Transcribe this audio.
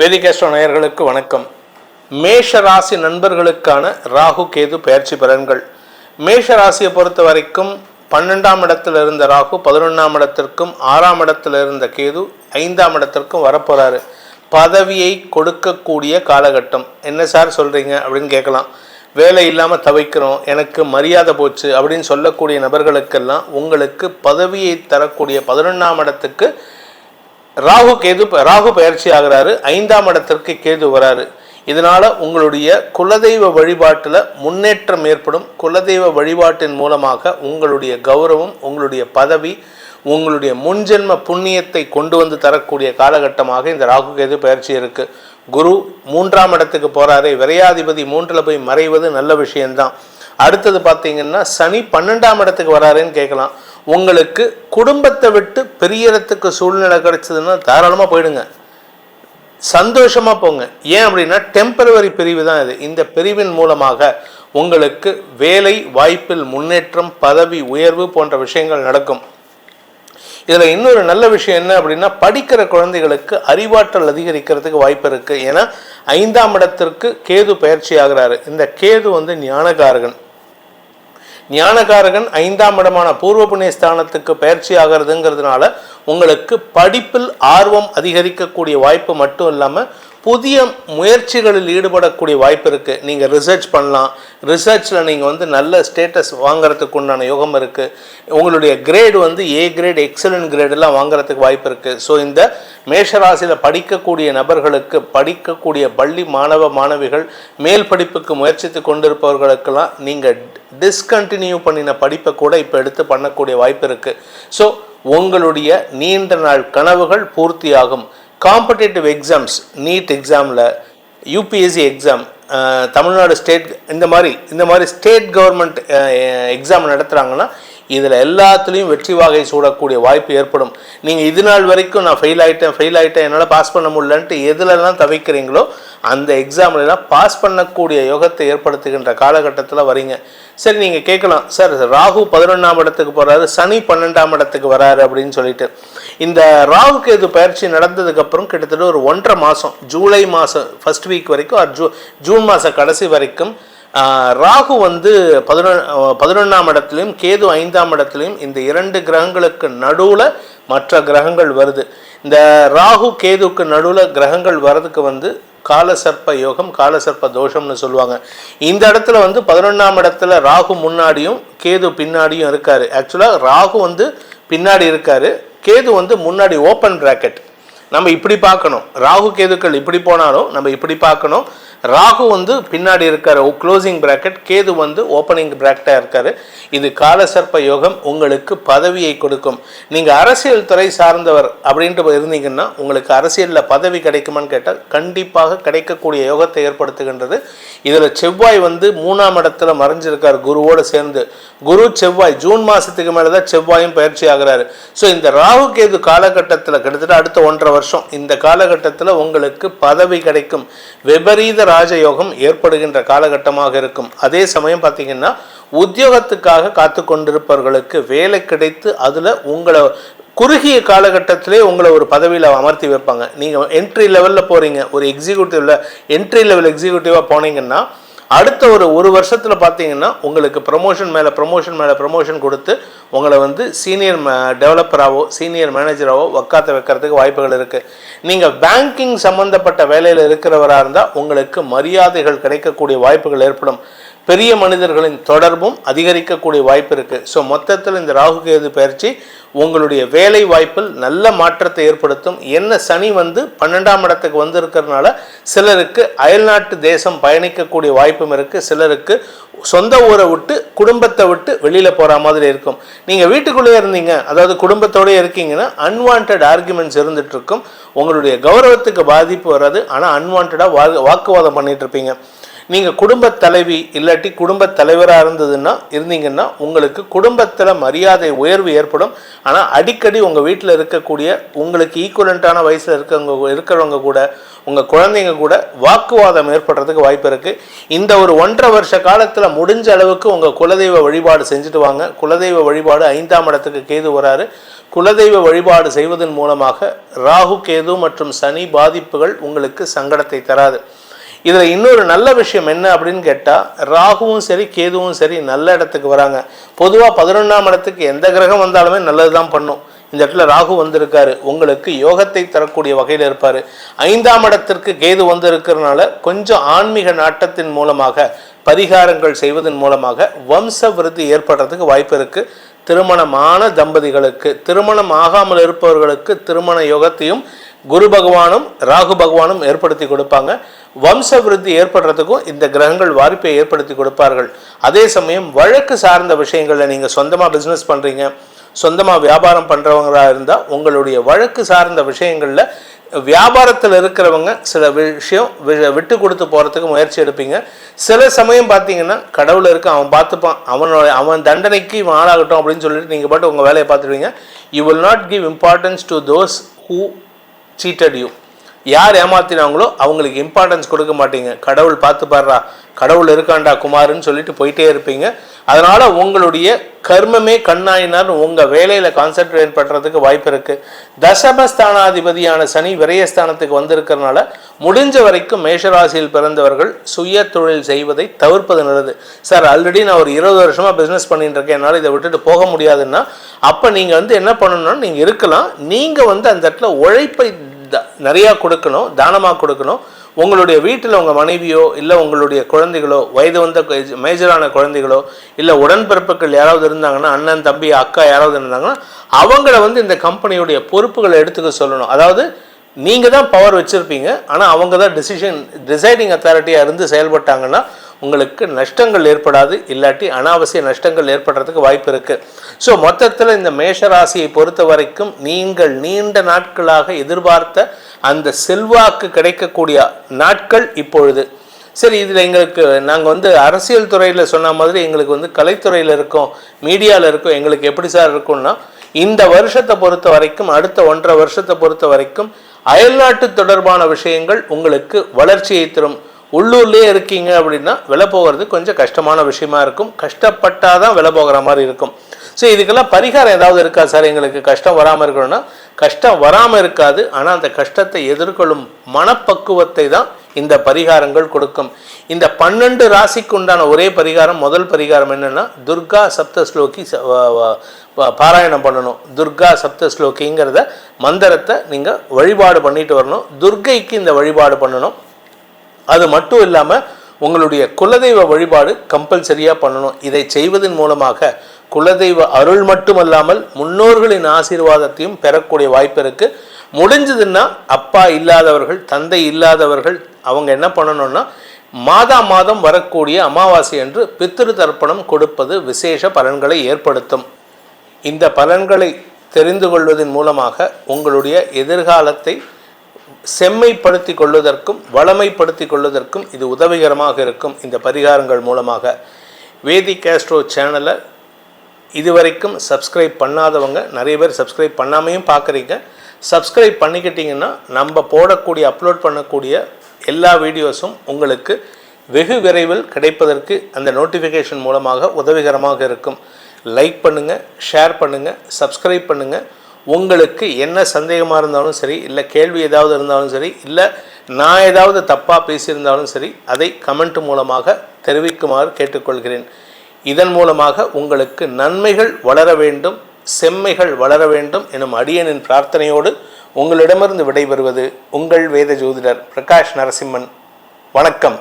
வேதிகேஸ்வர நேயர்களுக்கு வணக்கம். மேஷ ராசி நண்பர்களுக்கான ராகு கேது பயிற்சி பலன்கள். மேஷ ராசியை பொறுத்த வரைக்கும் பன்னெண்டாம் இடத்தில் இருந்த ராகு பதினொன்றாம் இடத்திற்கும் ஆறாம் இடத்தில் இருந்த கேது ஐந்தாம் இடத்திற்கும் வரப்போகிறாரு பதவியை கொடுக்கக்கூடிய காலகட்டம். என்ன சார் சொல்கிறீங்க அப்படின்னு கேட்கலாம். வேலை இல்லாமல் தவிக்கிறோம் எனக்கு மரியாதை போச்சு அப்படின்னு சொல்லக்கூடிய நபர்களுக்கெல்லாம் உங்களுக்கு பதவியை தரக்கூடிய பதினொன்றாம் இடத்துக்கு ராகு கேது ராகு பயிற்சி ஆகிறாரு. ஐந்தாம் இடத்திற்கு கேது வராரு. இதனால உங்களுடைய குலதெய்வ வழிபாட்டில் முன்னேற்றம் ஏற்படும். குலதெய்வ வழிபாட்டின் மூலமாக உங்களுடைய கௌரவம் உங்களுடைய பதவி உங்களுடைய முன்ஜென்ம புண்ணியத்தை கொண்டு வந்து தரக்கூடிய காலகட்டமாக இந்த ராகு கேது பயிற்சி இருக்கு. குரு மூன்றாம் இடத்துக்கு போறாரு. விரையாதிபதி மூன்றில் போய் மறைவது நல்ல விஷயம்தான். அடுத்தது பார்த்தீங்கன்னா சனி பன்னெண்டாம் இடத்துக்கு வராருன்னு கேட்கலாம். உங்களுக்கு குடும்பத்தை விட்டு பிரியறதுக்கு சூழ்நிலை கிடைச்சதுன்னா தாராளமாக போயிடுங்க. சந்தோஷமாக போங்க. ஏன் அப்படின்னா டெம்பரவரி பிரிவு தான் இது. இந்த பிரிவின் மூலமாக உங்களுக்கு வேலை வாய்ப்பில் முன்னேற்றம் பதவி உயர்வு போன்ற விஷயங்கள் நடக்கும். இதில் இன்னொரு நல்ல விஷயம் என்ன அப்படின்னா படிக்கிற குழந்தைகளுக்கு அறிவாற்றல் அதிகரிக்கிறதுக்கு வாய்ப்பு இருக்குது ஏன்னா ஐந்தாம் இடத்திற்கு கேது பயிற்சி ஆகிறாரு. இந்த கேது வந்து ஞானகாரகன். ஞானகாரகன் ஐந்தாம் இடமான பூர்வ புண்ணிய ஸ்தானத்துக்கு பயிற்சி ஆகிறதுங்கிறதுனால உங்களுக்கு படிப்பில் ஆர்வம் அதிகரிக்கக்கூடிய வாய்ப்பு மட்டும் இல்லாமல் புதிய முயற்சிகளில் ஈடுபடக்கூடிய வாய்ப்பு இருக்குது நீங்கள் ரிசர்ச் பண்ணலாம். ரிசர்ச்சில் நீங்கள் வந்து நல்ல ஸ்டேட்டஸ் வாங்குறதுக்கு உண்டான யோகம் இருக்குது உங்களுடைய கிரேடு வந்து ஏ கிரேட் எக்ஸலன்ட் கிரேடெல்லாம் வாங்குறதுக்கு வாய்ப்பு இருக்குது ஸோ இந்த மேஷராசியில் படிக்கக்கூடிய நபர்களுக்கு படிக்கக்கூடிய பள்ளி மாணவ மாணவிகள் மேல் படிப்புக்கு முயற்சித்து கொண்டிருப்பவர்களுக்கெல்லாம் நீங்கள் டிஸ்கண்டினியூ பண்ணின படிப்பை கூட இப்போ எடுத்து பண்ணக்கூடிய வாய்ப்பு இருக்குது ஸோ உங்களுடைய நீண்ட நாள் கனவுகள் பூர்த்தியாகும். காம்படேட்டிவ் எக்ஸாம்ஸ் நீட் எக்ஸாமில் யூபிஎஸ்சி எக்ஸாம் தமிழ்நாடு ஸ்டேட் இந்த மாதிரி இந்த மாதிரி ஸ்டேட் கவர்மெண்ட் எக்ஸாம் நடத்துகிறாங்கன்னா இதில் எல்லாத்துலேயும் வெற்றி வாகை சூடக்கூடிய வாய்ப்பு ஏற்படும். நீங்கள் இது நாள் வரைக்கும் நான் ஃபெயில் ஆகிட்டேன் ஃபெயில் ஆகிட்டேன் என்னால் பாஸ் பண்ண முடியலன்ட்டு எதுலலாம் தவிக்கிறீங்களோ அந்த எக்ஸாம்லாம் பாஸ் பண்ணக்கூடிய யோகத்தை ஏற்படுத்துகின்ற காலகட்டத்தில் வரீங்க. சரி நீங்கள் கேட்கலாம். சார் ராகு பதினொன்றாம் இடத்துக்கு போகிறாரு சனி பன்னெண்டாம் இடத்துக்கு வராரு அப்படின்னு சொல்லிட்டு. இந்த ராகு கேது பயிற்சி நடந்ததுக்கப்புறம் கிட்டத்தட்ட ஒரு ஒன்றரை மாதம் ஜூலை மாதம் ஃபர்ஸ்ட் வீக் வரைக்கும் ஆர் ஜூ ஜூன் மாதம் கடைசி வரைக்கும் ராகு வந்து பதினொன் பதினொன்றாம் இடத்துலையும் கேது ஐந்தாம் இடத்துலையும் இந்த இரண்டு கிரகங்களுக்கு நடுவில் மற்ற கிரகங்கள் வருது. இந்த ராகு கேதுக்கு நடுவில் கிரகங்கள் வர்றதுக்கு வந்து காலசர்ப்ப யோகம் காலசர்ப்ப தோஷம்னு சொல்லுவாங்க. இந்த இடத்துல வந்து பதினொன்றாம் இடத்துல ராகு முன்னாடியும் கேது பின்னாடியும் இருக்கார். ஆக்சுவலாக ராகு வந்து பின்னாடி இருக்கார். கேது வந்து முன்னாடி ஓப்பன் பிராக்கெட் நம்ம இப்படி பார்க்கணும். ராகு கேதுக்கள் இப்படி போனாலும் நம்ம இப்படி பார்க்கணும். ராகு வந்து பின்னாடி இருக்கார். க்ளோசிங் பிராக்கெட் கேது வந்து ஓப்பனிங் பிராக்கெட்டாக இருக்கார். இது காலசர்ப்ப யோகம் உங்களுக்கு பதவியை கொடுக்கும். நீங்கள் அரசியல் துறை சார்ந்தவர் அப்படின்ட்டு இருந்தீங்கன்னா உங்களுக்கு அரசியலில் பதவி கிடைக்குமான்னு கேட்டால் கண்டிப்பாக கிடைக்கக்கூடிய யோகத்தை ஏற்படுத்துகின்றது. இதில் செவ்வாய் வந்து மூணாம் இடத்துல மறைஞ்சிருக்கார் குருவோடு சேர்ந்து. குரு செவ்வாய் ஜூன் மாதத்துக்கு மேலே தான் செவ்வாயும் பயிற்சி ஆகிறாரு. ஸோ இந்த ராகு கேது காலகட்டத்தில் கிட்டத்தட்ட அடுத்த ஒன்றரை வருஷம் இந்த காலகட்டத்தில் உங்களுக்கு பதவி கிடைக்கும். விபரீத ராஜயோகம் ஏற்படுகின்ற காலகட்டமாக இருக்கும். அதே சமயம் பார்த்தீங்கன்னா உத்தியோகத்துக்காக காத்து கொண்டிருப்பவர்களுக்கு வேலை கிடைத்து அதில் உங்களை குறுகிய காலகட்டத்திலே உங்களை ஒரு பதவியில் அமர்த்தி வைப்பாங்க. நீங்கள் என்ட்ரி லெவலில் போகிறீங்க ஒரு எக்ஸிக்யூட்டிவில் என்ட்ரி லெவல் எக்ஸிக்யூட்டிவாக போனீங்கன்னா அடுத்த ஒரு ஒரு வருஷத்தில் பார்த்தீங்கன்னா உங்களுக்கு ப்ரமோஷன் மேலே ப்ரமோஷன் மேலே ப்ரமோஷன் கொடுத்து உங்களை வந்து சீனியர் டெவலப்பராகவோ சீனியர் மேனேஜராகவோ உக்காத்த வைக்கிறதுக்கு வாய்ப்புகள் இருக்குது நீங்கள் பேங்கிங் சம்மந்தப்பட்ட வேலையில் இருக்கிறவராக இருந்தால் உங்களுக்கு மரியாதைகள் கிடைக்கக்கூடிய வாய்ப்புகள் ஏற்படும். பெரிய மனிதர்களின் தொடர்பும் அதிகரிக்கக்கூடிய வாய்ப்பு இருக்குது ஸோ மொத்தத்தில் இந்த ராகு கேது பயிற்சி உங்களுடைய வேலை வாய்ப்பில் நல்ல மாற்றத்தை ஏற்படுத்தும். என்ன சனி வந்து பன்னெண்டாம் இடத்துக்கு வந்திருக்கிறதுனால சிலருக்கு அயல்நாட்டு தேசம் பயணிக்கக்கூடிய வாய்ப்பும் இருக்குது சிலருக்கு சொந்த ஊரை விட்டு குடும்பத்தை விட்டு வெளியில் போகிற மாதிரி இருக்கும். நீங்கள் வீட்டுக்குள்ளேயே இருந்தீங்க அதாவது குடும்பத்தோடயே இருக்கீங்கன்னா அன்வான்ட் ஆர்குமெண்ட்ஸ் இருந்துட்டு இருக்கும். உங்களுடைய கௌரவத்துக்கு பாதிப்பு வராது. ஆனால் அன்வான்டாக வா வாக்குவாதம் பண்ணிட்டு இருப்பீங்க. நீங்கள் குடும்ப தலைவி இல்லாட்டி குடும்ப தலைவராக இருந்ததுன்னா இருந்தீங்கன்னா உங்களுக்கு குடும்பத்தில் மரியாதை உயர்வு ஏற்படும். ஆனால் அடிக்கடி உங்கள் வீட்டில் இருக்கக்கூடிய உங்களுக்கு ஈக்குவலண்ட்டான வயசில் இருக்கவங்க இருக்கிறவங்க கூட உங்கள் குழந்தைங்க கூட வாக்குவாதம் ஏற்படுறதுக்கு வாய்ப்பு இருக்குது இந்த ஒரு ஒன்றரை வருஷ காலத்தில் முடிஞ்ச அளவுக்கு உங்கள் குலதெய்வ வழிபாடு செஞ்சுட்டு வாங்க. குலதெய்வ வழிபாடு ஐந்தாம் இடத்துக்கு கேது வராரு. குலதெய்வ வழிபாடு செய்வதன் மூலமாக ராகு கேது மற்றும் சனி பாதிப்புகள் உங்களுக்கு சங்கடத்தை தராது. இதில் இன்னொரு நல்ல விஷயம் என்ன அப்படின்னு கேட்டால் ராகுவும் சரி கேதுவும் சரி நல்ல இடத்துக்கு வராங்க. பொதுவாக பதினொன்றாம் இடத்துக்கு எந்த கிரகம் வந்தாலுமே நல்லது தான் பண்ணும். இந்த இடத்துல ராகு வந்திருக்காரு. உங்களுக்கு யோகத்தை தரக்கூடிய வகையில் இருப்பார். ஐந்தாம் இடத்திற்கு கேது வந்திருக்கிறதுனால கொஞ்சம் ஆன்மீக நாட்டத்தின் மூலமாக பரிகாரங்கள் செய்வதன் மூலமாக வம்ச விருத்தி ஏற்படுறதுக்கு வாய்ப்பு இருக்குது திருமணமான தம்பதிகளுக்கு திருமணம் ஆகாமல் இருப்பவர்களுக்கு திருமண யோகத்தையும் குரு பகவானும் ராகு பகவானும் ஏற்படுத்தி கொடுப்பாங்க. வம்ச விருத்தி ஏற்படுறதுக்கும் இந்த கிரகங்கள் வாய்ப்பை ஏற்படுத்தி கொடுப்பார்கள். அதே சமயம் வழக்கு சார்ந்த விஷயங்களில் நீங்கள் சொந்தமாக பிஸ்னஸ் பண்ணுறீங்க சொந்தமாக வியாபாரம் பண்ணுறவங்களாக இருந்தால் உங்களுடைய வழக்கு சார்ந்த விஷயங்களில் வியாபாரத்தில் இருக்கிறவங்க சில விஷயம் வி- விட்டு கொடுத்து போகிறதுக்கு முயற்சி எடுப்பீங்க. சில சமயம் பார்த்தீங்கன்னா கடவுள் இருக்க அவன் பார்த்துப்பான் அவனோட அவன் தண்டனைக்கு இவன் ஆளாகட்டும் அப்படின்னு சொல்லிட்டு நீங்கள் பாட்டு உங்கள் வேலையை பார்த்துருவீங்க you will not give importance to those who cheated you யார் ஏமாத்தினாங்களோ அவங்களுக்கு இம்பார்ட்டன்ஸ் கொடுக்க மாட்டீங்க. கடவுள் பார்த்து பாடுறா கடவுள் இருக்காண்டா குமாருன்னு சொல்லிட்டு போயிட்டே இருப்பீங்க. அதனால் உங்களுடைய கர்மமே கண்ணாயினார் உங்கள் வேலையில் கான்சென்ட்ரேட் பண்ணுறதுக்கு வாய்ப்பு இருக்குது தசமஸ்தானாதிபதியான சனி விரயஸ்தானத்துக்கு வந்திருக்கிறனால முடிஞ்ச வரைக்கும் மேஷராசியில் பிறந்தவர்கள் சுய தொழில் செய்வதை தவிர்ப்பது நல்லது. சார் ஆல்ரெடி நான் ஒரு இருபது வருஷமாக பிஸ்னஸ் பண்ணிட்டு இருக்கேன். என்னால் இதை விட்டுட்டு போக முடியாதுன்னா அப்போ நீங்கள் வந்து என்ன பண்ணணும்னா நீங்கள் இருக்கலாம். நீங்கள் வந்து அந்த இடத்துல உழைப்பை நிறையா கொடுக்கணும் தானமாக கொடுக்கணும். உங்களுடைய வீட்டில் உங்கள் மனைவியோ இல்லை உங்களுடைய குழந்தைகளோ வயது வந்த மேஜரான குழந்தைகளோ இல்லை உடன்பிறப்புகள் யாராவது இருந்தாங்கன்னா அண்ணன் தம்பி அக்கா யாராவது இருந்தாங்கன்னா அவங்கள வந்து இந்த கம்பெனியுடைய பொறுப்புகளை எடுத்துக்க சொல்லணும். அதாவது நீங்கள் தான் பவர் வச்சுருப்பீங்க ஆனால் அவங்க தான் டிசிஷன் டிசைடிங் அத்தாரிட்டியாக இருந்து செயல்பட்டாங்கன்னா உங்களுக்கு நஷ்டங்கள் ஏற்படாது இல்லாட்டி அனாவசிய நஷ்டங்கள் ஏற்படுறதுக்கு வாய்ப்பு இருக்குது ஸோ மொத்தத்தில் இந்த மேஷ ராசியை பொறுத்த வரைக்கும் நீங்கள் நீண்ட நாட்களாக எதிர்பார்த்த அந்த செல்வாக்கு கிடைக்கக்கூடிய நாட்கள் இப்பொழுது. சரி இதில் எங்களுக்கு நாங்கள் வந்து அரசியல் துறையில் சொன்ன மாதிரி எங்களுக்கு வந்து கலைத்துறையில் இருக்கோம் மீடியாவில் இருக்கோம் எங்களுக்கு எப்படி சார் இருக்கும்னா இந்த வருஷத்தை பொறுத்த வரைக்கும் அடுத்த ஒன்றரை வருஷத்தை பொறுத்த வரைக்கும் அயல்நாட்டு தொடர்பான விஷயங்கள் உங்களுக்கு வளர்ச்சியை தரும். உள்ளூர்லேயே இருக்கீங்க அப்படின்னா விலை போகிறது கொஞ்சம் கஷ்டமான விஷயமா இருக்கும். கஷ்டப்பட்டாதான் விலை போகிற மாதிரி இருக்கும். ஸோ இதுக்கெல்லாம் பரிகாரம் ஏதாவது இருக்கா சார்? எங்களுக்கு கஷ்டம் வராமல் இருக்கணும்னா கஷ்டம் வராமல் இருக்காது. ஆனால் அந்த கஷ்டத்தை எதிர்கொள்ளும் மனப்பக்குவத்தை தான் இந்த பரிகாரங்கள் கொடுக்கும். இந்த பன்னெண்டு ராசிக்கு உண்டான ஒரே பரிகாரம் முதல் பரிகாரம் என்னென்னா துர்கா சப்த ஸ்லோகி ச- பாராயணம் பண்ணணும். துர்கா சப்த ஸ்லோகிங்கிறத மந்திரத்தை நீங்கள் வழிபாடு பண்ணிட்டு வரணும். துர்கைக்கு இந்த வழிபாடு பண்ணணும். அது மட்டும் இல்லாமல் உங்களுடைய குலதெய்வ வழிபாடு கம்பல்சரியாக பண்ணணும். இதை செய்வதன் மூலமாக குலதெய்வ அருள் மட்டுமல்லாமல் முன்னோர்களின் ஆசீர்வாதத்தையும் பெறக்கூடிய வாய்ப்பு இருக்குது முடிஞ்சதுன்னா அப்பா இல்லாதவர்கள் தந்தை இல்லாதவர்கள் அவங்க என்ன பண்ணணும்னா மாதா மாதம் வரக்கூடிய அமாவாசை என்று பித்திரு தர்ப்பணம் கொடுப்பது விசேஷ பலன்களை ஏற்படுத்தும். இந்த பலன்களை தெரிந்து கொள்வதன் மூலமாக உங்களுடைய எதிர்காலத்தை செம்மைப்படுத்தி கொள்வதற்கும் வளமைப்படுத்தி கொள்வதற்கும் இது உதவிகரமாக இருக்கும். இந்த பரிகாரங்கள் மூலமாக வேதி கேஸ்ட்ரோ சேனலை இதுவரைக்கும் சப்ஸ்கிரைப் பண்ணாதவங்க நிறைய பேர் சப்ஸ்கிரைப் பண்ணாமையும் பார்க்குறீங்க. சப்ஸ்கிரைப் பண்ணிக்கிட்டிங்கன்னா நம்ம போடக்கூடிய அப்லோட் பண்ணக்கூடிய எல்லா வீடியோஸும் உங்களுக்கு வெகு விரைவில் கிடைப்பதற்கு அந்த நோட்டிஃபிகேஷன் மூலமாக உதவிகரமாக இருக்கும். லைக் பண்ணுங்கள் ஷேர் பண்ணுங்கள் சப்ஸ்கிரைப் பண்ணுங்கள் உங்களுக்கு என்ன சந்தேகமாக இருந்தாலும் சரி இல்லை கேள்வி ஏதாவது இருந்தாலும் சரி இல்லை நான் ஏதாவது தப்பாக பேசியிருந்தாலும் சரி அதை கமெண்ட் மூலமாக தெரிவிக்குமாறு கேட்டுக்கொள்கிறேன். இதன் மூலமாக உங்களுக்கு நன்மைகள் வளர வேண்டும் செம்மைகள் வளர வேண்டும் எனும் அடியனின் பிரார்த்தனையோடு உங்களிடமிருந்து விடைபெறுவது உங்கள் வேத ஜோதிடர் பிரகாஷ் நரசிம்மன். வணக்கம்.